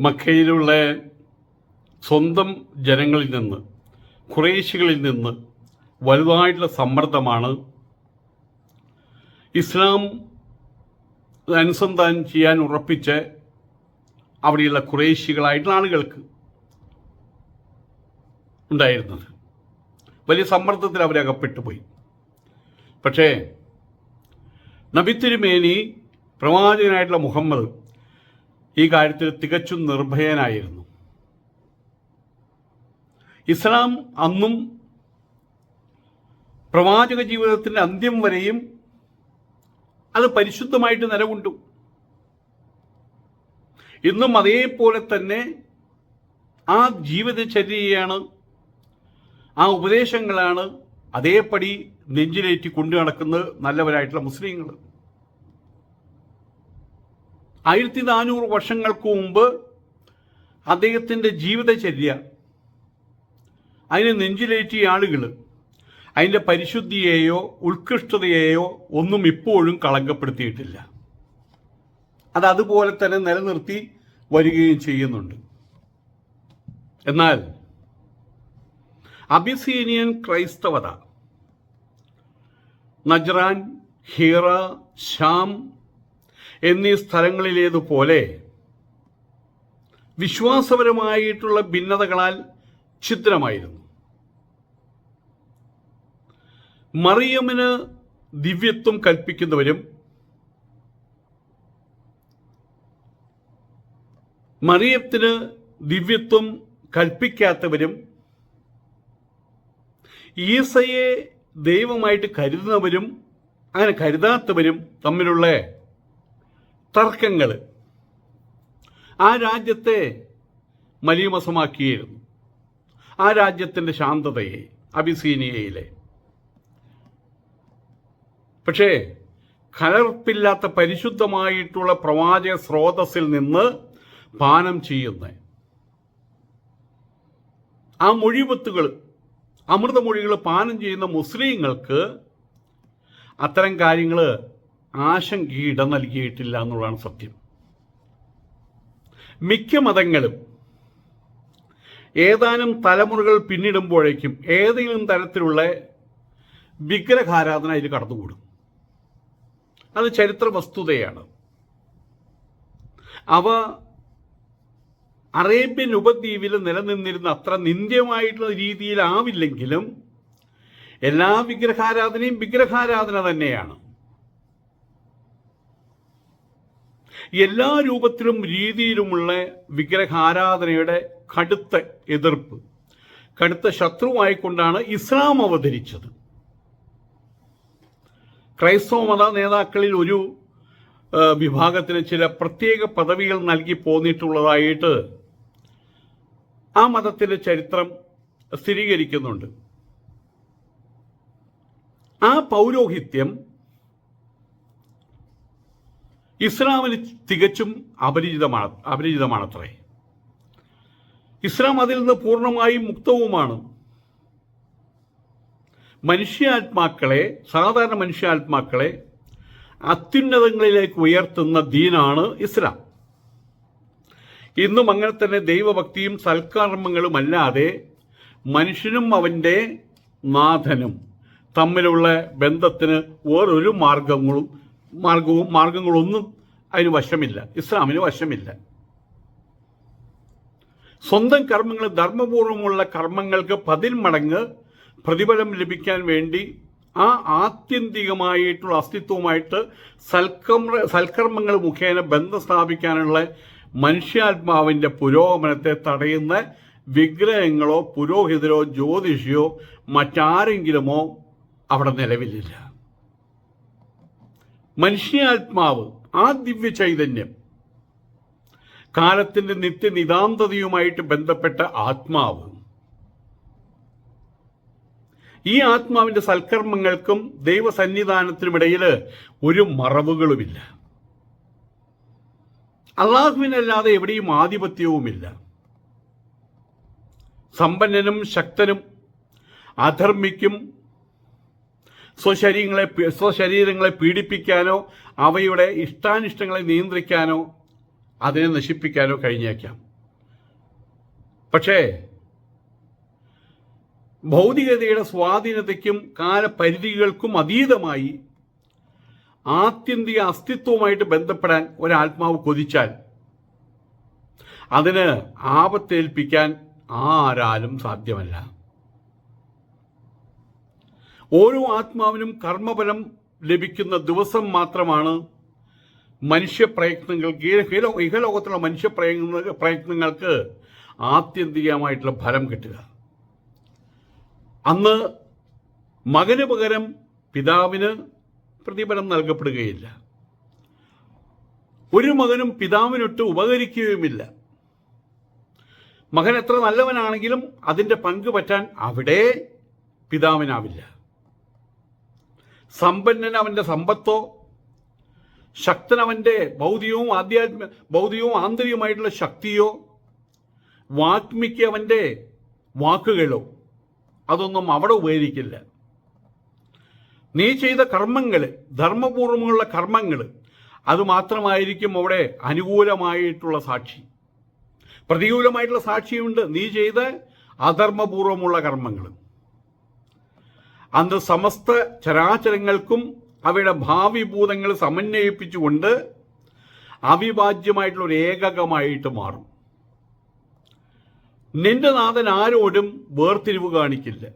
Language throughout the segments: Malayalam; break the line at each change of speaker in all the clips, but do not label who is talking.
മക്കയിലുള്ള സ്വന്തം ജനങ്ങളിൽ നിന്ന് കുറേശികളിൽ നിന്ന് വലുതായിട്ടുള്ള സമ്മർദ്ദമാണ് ഇസ്ലാം അനുസന്ധാനം ചെയ്യാൻ ഉറപ്പിച്ച് അവിടെയുള്ള കുറേശികളായിട്ടുള്ള ആളുകൾക്ക് ഉണ്ടായിരുന്നത്. വലിയ സമ്മർദ്ദത്തിൽ അവരകപ്പെട്ടു പോയി. പക്ഷേ നബിത്തിരുമേനി പ്രവാചകനായിട്ടുള്ള മുഹമ്മദ് ഈ കാര്യത്തിൽ തികച്ചും നിർഭയനായിരുന്നു. ഇസ്ലാം അന്നും പ്രവാചക ജീവിതത്തിന്റെ അന്ത്യം വരെയും അത് പരിശുദ്ധമായിട്ട് നിലകൊണ്ടു. ഇന്നും അതേപോലെ തന്നെ ആ ജീവിതചര്യയാണ് ആ ഉപദേശങ്ങളാണ് അതേപടി നെഞ്ചിലേറ്റി കൊണ്ടു നടക്കുന്നത് നല്ലവരായിട്ടുള്ള മുസ്ലിങ്ങൾ. ആയിരത്തി നാനൂറ് വർഷങ്ങൾക്ക് മുമ്പ് അദ്ദേഹത്തിന്റെ ജീവിതചര്യ അതിനെ നെഞ്ചിലേറ്റിയ ആളുകൾ അതിന്റെ പരിശുദ്ധിയെയോ ഉത്കൃഷ്ടതയെയോ ഒന്നും ഇപ്പോഴും കളങ്കപ്പെടുത്തിയിട്ടില്ല. അത് അതുപോലെ തന്നെ നിലനിർത്തി വരികയും ചെയ്യുന്നുണ്ട്. എന്നാൽ അബിസീനിയൻ ക്രൈസ്തവത നജ്റാൻ ഹീറ ഷാം എന്നീ സ്ഥലങ്ങളിലേതുപോലെ വിശ്വാസപരമായിട്ടുള്ള ഭിന്നതകളാൽ ഛിദ്രമായിരുന്നു. മറിയമ്മിന് ദിവ്യത്വം കൽപ്പിക്കുന്നവരും മറിയത്തിന് ദിവ്യത്വം കൽപ്പിക്കാത്തവരും ഈസയെ ദൈവമായിട്ട് കരുതുന്നവരും അങ്ങനെ കരുതാത്തവരും തമ്മിലുള്ള തർക്കങ്ങൾ ആ രാജ്യത്തെ മലീമസമാക്കിയിരുന്നു. ആ രാജ്യത്തിന്റെ ശാന്തതയെ അബിസീനിയയിലെ പക്ഷേ കലർപ്പില്ലാത്ത പരിശുദ്ധമായിട്ടുള്ള പ്രവാചക സ്രോതസ്സിൽ നിന്ന് പാനം ചെയ്യുന്ന ആ മൊഴിവത്തുകൾ അമൃതമൊഴികൾ പാനം ചെയ്യുന്ന മുസ്ലിങ്ങൾക്ക് അത്തരം കാര്യങ്ങൾ ആശങ്ക ഇടം നൽകിയിട്ടില്ല എന്നുള്ളതാണ് സത്യം. മിക്ക മതങ്ങളും ഏതാനും തലമുറകൾ പിന്നിടുമ്പോഴേക്കും ഏതെങ്കിലും തരത്തിലുള്ള വിഗ്രഹാരാധന അതിൽ കടന്നുകൂടും. അത് ചരിത്ര വസ്തുതയാണ് അവ അറേബ്യൻ ഉപദ്വീപിൽ നിലനിന്നിരുന്ന അത്ര നിന്ദ്യമായിട്ടുള്ള രീതിയിലാവില്ലെങ്കിലും എല്ലാ വിഗ്രഹാരാധനയും വിഗ്രഹാരാധന തന്നെയാണ്. എല്ലാ രൂപത്തിലും രീതിയിലുമുള്ള വിഗ്രഹാരാധനയുടെ കടുത്ത എതിർപ്പ് കടുത്ത ശത്രുവായിക്കൊണ്ടാണ് ഇസ്ലാം അവതരിച്ചത്. ക്രൈസ്തവ മത നേതാക്കളിൽ ഒരു വിഭാഗത്തിന് ചില പ്രത്യേക പദവികൾ നൽകി പോന്നിട്ടുള്ളതായിട്ട് ആ മതത്തിന്റെ ചരിത്രം സ്ഥിരീകരിക്കുന്നുണ്ട്. ആ പൗരോഹിത്യം ഇസ്ലാമിന് തികച്ചും അപരിചിതമാണ് അപരിചിതമാണത്രേ. ഇസ്ലാം അതിൽ നിന്ന് പൂർണമായും മുക്തവുമാണ്. മനുഷ്യാത്മാക്കളെ സാധാരണ മനുഷ്യാത്മാക്കളെ അത്യുന്നതങ്ങളിലേക്ക് ഉയർത്തുന്ന ദീനാണ് ഇസ്ലാം. ഇന്നും അങ്ങനെ തന്നെ ദൈവഭക്തിയും സൽക്കർമ്മങ്ങളുമല്ലാതെ മനുഷ്യനും അവന്റെ നാഥനും തമ്മിലുള്ള ബന്ധത്തിന് വേറൊരു മാർഗങ്ങളും മാർഗവും മാർഗങ്ങളൊന്നും അതിന് വശമില്ല. ഇസ്ലാമിന് വശമില്ല. സ്വന്തം കർമ്മങ്ങൾ ധർമ്മപൂർവമുള്ള കർമ്മങ്ങൾക്ക് പതിൽ മടങ്ങ് പ്രതിഫലം ലഭിക്കാൻ വേണ്ടി ആ ആത്യന്തികമായിട്ടുള്ള അസ്തിത്വമായിട്ട് സൽക്കർമ്മ സൽക്കർമ്മങ്ങൾ മുഖേന ബന്ധം സ്ഥാപിക്കാനുള്ള മനുഷ്യാത്മാവിന്റെ പുരോഗമനത്തെ തടയുന്ന വിഗ്രഹങ്ങളോ പുരോഹിതരോ ജ്യോതിഷിയോ മറ്റാരെങ്കിലുമോ അവിടെ നിലവിലില്ല. മനുഷ്യാത്മാവ് ആ ദിവ്യ ചൈതന്യം. കാലത്തിന്റെ നിത്യനിതാന്തതയുമായിട്ട് ബന്ധപ്പെട്ട ആത്മാവ്. ഈ ആത്മാവിന്റെ സൽക്കർമ്മങ്ങൾക്കും ദൈവസന്നിധാനത്തിനുമിടയിൽ ഒരു മറവുകളുമില്ല. അള്ളാഹുവിനല്ലാതെ എവിടെയും ആധിപത്യവുമില്ല. സമ്പന്നനും ശക്തനും അധർമ്മിക്കും സ്വശരീരങ്ങളെ സ്വശരീരങ്ങളെ പീഡിപ്പിക്കാനോ അവയുടെ ഇഷ്ടാനിഷ്ടങ്ങളെ നിയന്ത്രിക്കാനോ അതിനെ നശിപ്പിക്കാനോ കഴിഞ്ഞേക്കാം. പക്ഷേ ഭൗതികതയുടെ സ്വാധീനതയ്ക്കും കാലപരിധികൾക്കും അതീതമായി ആത്യന്തിക അസ്തിത്വവുമായിട്ട് ബന്ധപ്പെടാൻ ഒരാത്മാവ് കൊതിച്ചാൽ അതിന് ആപത്തേൽപ്പിക്കാൻ ആരാലും സാധ്യമല്ല. ഓരോ ആത്മാവിനും കർമ്മഫലം ലഭിക്കുന്ന ദിവസം മാത്രമാണ് മനുഷ്യപ്രയത്നങ്ങൾക്ക് ഇഹലോ- ഇഹലോകത്തുള്ള മനുഷ്യ പ്രയത്നങ്ങൾക്ക് ആത്യന്തികമായിട്ടുള്ള ഫലം കിട്ടുക. അന്ന് മകന് പകരം പിതാവിന് പ്രതിഫലം നൽകപ്പെടുകയില്ല. ഒരു മകനും പിതാവിനൊട്ട് ഉപകരിക്കുകയുമില്ല. മകൻ എത്ര നല്ലവനാണെങ്കിലും അതിന്റെ പങ്ക് പറ്റാൻ അവിടെ പിതാവിനാവില്ല. സമ്പന്നൻ അവന്റെ സമ്പത്തോ? ശക്തൻ അവന്റെ ഭൗതികവും ആധ്യാത്മ ഭൗതികവും ആന്തരികമായിട്ടുള്ള ശക്തിയോ? വാഗ്മിക്ക് അവന്റെ വാക്കുകളോ? അതൊന്നും അവിടെ ഉപകരിക്കില്ല. നീ ചെയ്ത കർമ്മങ്ങൾ ധർമ്മപൂർവമുള്ള കർമ്മങ്ങൾ അത് മാത്രമായിരിക്കും അവിടെ അനുകൂലമായിട്ടുള്ള സാക്ഷി. പ്രതികൂലമായിട്ടുള്ള സാക്ഷിയുണ്ട്. നീ ചെയ്ത അധർമ്മപൂർവമുള്ള കർമ്മങ്ങൾ അന്ന് സമസ്ത ചരാചരങ്ങൾക്കും അവയുടെ ഭാവി ഭൂതങ്ങൾ സമന്വയിപ്പിച്ചുകൊണ്ട് അവിഭാജ്യമായിട്ടുള്ള ഒരു ഏകകമായിട്ട് മാറും. നിന്റെ നാഥൻ ആരോടും വേർതിരിവ് കാണിക്കില്ല.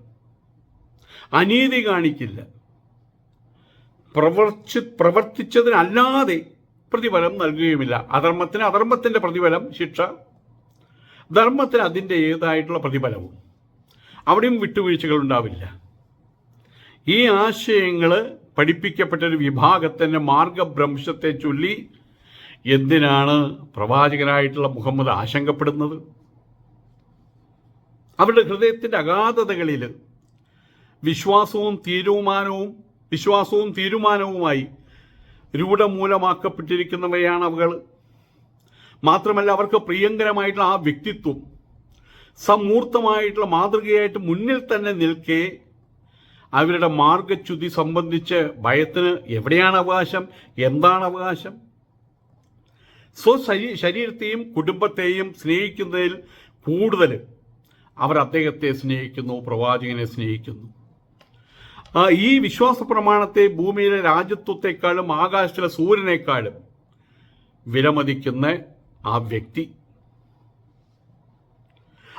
അനീതി കാണിക്കില്ല. പ്രവർത്തി പ്രവർത്തിച്ചതിനല്ലാതെ പ്രതിഫലം നൽകുകയുമില്ല. അധർമ്മത്തിന് അധർമ്മത്തിന്റെ പ്രതിഫലം ശിക്ഷ. ധർമ്മത്തിന് അതിന്റെ ഏതായിട്ടുള്ള പ്രതിഫലവും. അവിടെയും വിട്ടുവീഴ്ചകൾ ഉണ്ടാവില്ല. ഈ ആശയങ്ങൾ പഠിപ്പിക്കപ്പെട്ടൊരു വിഭാഗത്തിന്റെ മാർഗഭ്രംശത്തെ ചൊല്ലി എന്തിനാണ് പ്രവാചകനായിട്ടുള്ള മുഹമ്മദ് ആശങ്കപ്പെടുന്നത്? അവരുടെ ഹൃദയത്തിന്റെ അഗാധതകളിൽ വിശ്വാസവും തീരുമാനവും വിശ്വാസവും തീരുമാനവുമായി രൂഢമൂലമാക്കപ്പെട്ടിരിക്കുന്നവയാണ് അവകൾ മാത്രമല്ല അവർക്ക് പ്രിയങ്കരമായിട്ടുള്ള ആ വ്യക്തിത്വം സമൂർത്തമായിട്ടുള്ള മാതൃകയായിട്ട് മുന്നിൽ തന്നെ നിൽക്കെ അവരുടെ മാർഗച്യുതി സംബന്ധിച്ച് ഭയത്തിന് എവിടെയാണ് അവകാശം? എന്താണ് അവകാശം? സ്വ ശരീ- ശരീരത്തെയും കുടുംബത്തെയും സ്നേഹിക്കുന്നതിൽ കൂടുതൽ അവർ അദ്ദേഹത്തെ സ്നേഹിക്കുന്നു പ്രവാചകനെ സ്നേഹിക്കുന്നു. ഈ വിശ്വാസ പ്രമാണത്തെ ഭൂമിയിലെ രാജ്യത്വത്തെക്കാളും ആകാശത്തിലെ സൂര്യനേക്കാളും വിലമതിക്കുന്ന ആ വ്യക്തി.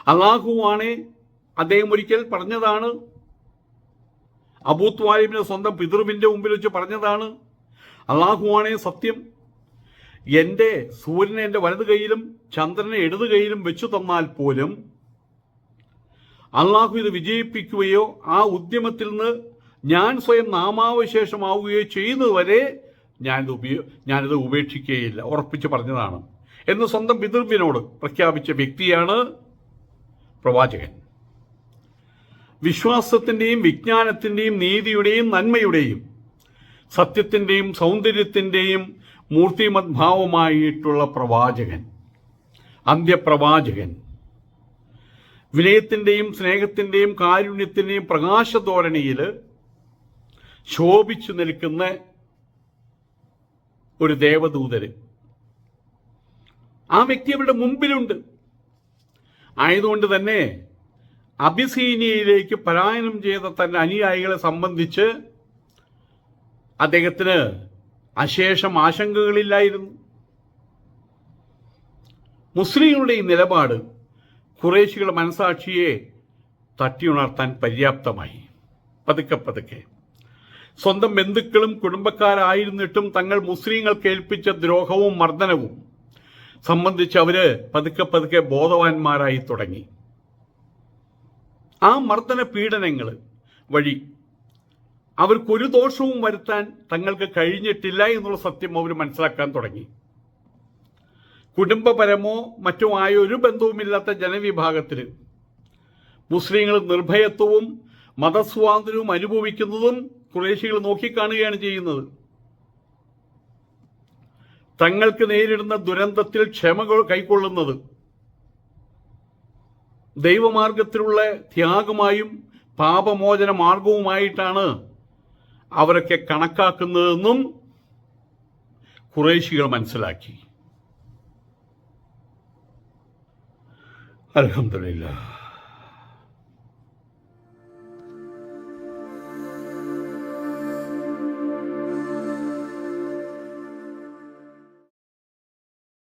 അള്ളാഹുവാണ് അദ്ദേഹം ഒരിക്കൽ പറഞ്ഞതാണ് അബൂത്ത് വാലിബിന്റെ സ്വന്തം പിതൃവിന്റെ മുമ്പിൽ വെച്ച് പറഞ്ഞതാണ്. അള്ളാഹുവാണേ സത്യം. എന്റെ സൂര്യനെ എന്റെ വലത് കൈയിലും ചന്ദ്രനെ ഇടത് കൈയിലും വെച്ചു തന്നാൽ പോലും അള്ളാഹു ഇത് വിജയിപ്പിക്കുകയോ ആ ഉദ്യമത്തിൽ നിന്ന് ഞാൻ സ്വയം നാമാവശേഷമാവുകയോ ചെയ്യുന്നതുവരെ ഞാനിത് ഉപയോ ഞാനിത് ഉപേക്ഷിക്കുകയില്ല. ഉറപ്പിച്ച് പറഞ്ഞതാണ്. എന്ന് സ്വന്തം പിതൃവിനോട് പ്രഖ്യാപിച്ച വ്യക്തിയാണ് പ്രവാചകൻ. വിശ്വാസത്തിന്റെയും വിജ്ഞാനത്തിന്റെയും നീതിയുടെയും നന്മയുടെയും സത്യത്തിന്റെയും സൗന്ദര്യത്തിന്റെയും മൂർത്തിമദ്ഭാവമായിട്ടുള്ള പ്രവാചകൻ അന്ത്യപ്രവാചകൻ. വിനയത്തിന്റെയും സ്നേഹത്തിന്റെയും കാരുണ്യത്തിന്റെയും പ്രകാശധോരണിയിൽ ശോഭിച്ചു നിൽക്കുന്ന ഒരു ദേവദൂതര്. ആ വ്യക്തി അവരുടെ മുമ്പിലുണ്ട്. ആയതുകൊണ്ട് തന്നെ അബിസീനിയയിലേക്ക് പലായനം ചെയ്ത തന്റെ അനുയായികളെ സംബന്ധിച്ച് അദ്ദേഹത്തിന് അശേഷം ആശങ്കകളില്ലായിരുന്നു. മുസ്ലിങ്ങളുടെ ഈ നിലപാട് കുറേശികളുടെ മനസാക്ഷിയെ തട്ടിയുണർത്താൻ പര്യാപ്തമായി. പതുക്കെ പതുക്കെ. സ്വന്തം ബന്ധുക്കളും കുടുംബക്കാരായിരുന്നിട്ടും തങ്ങൾ മുസ്ലിങ്ങൾക്ക് കേൾപ്പിച്ച ദ്രോഹവും മർദ്ദനവും സംബന്ധിച്ച് അവർ പതുക്കെ പതുക്കെ ബോധവാന്മാരായി തുടങ്ങി. ആ മർദ്ദന പീഡനങ്ങൾ വഴി അവർക്കൊരു ദോഷവും വരുത്താൻ തങ്ങൾക്ക് കഴിഞ്ഞിട്ടില്ല എന്നുള്ള സത്യം അവർ മനസ്സിലാക്കാൻ തുടങ്ങി. കുടുംബപരമോ മറ്റോ ആയ ഒരു ബന്ധവുമില്ലാത്ത ജനവിഭാഗത്തിൽ മുസ്ലിങ്ങൾ നിർഭയത്വവും മതസ്വാതന്ത്ര്യവും അനുഭവിക്കുന്നതും കുറേശികൾ നോക്കിക്കാണുകയാണ് ചെയ്യുന്നത്. തങ്ങൾക്ക് നേരിടുന്ന ദുരന്തത്തിൽ ക്ഷമ കൈക്കൊള്ളുന്നത് ദൈവമാർഗത്തിലുള്ള ത്യാഗമായും പാപമോചന മാർഗവുമായിട്ടാണ് അവരൊക്കെ കണക്കാക്കുന്നതെന്നും കുറേശികൾ മനസ്സിലാക്കി. അലഹമില്ല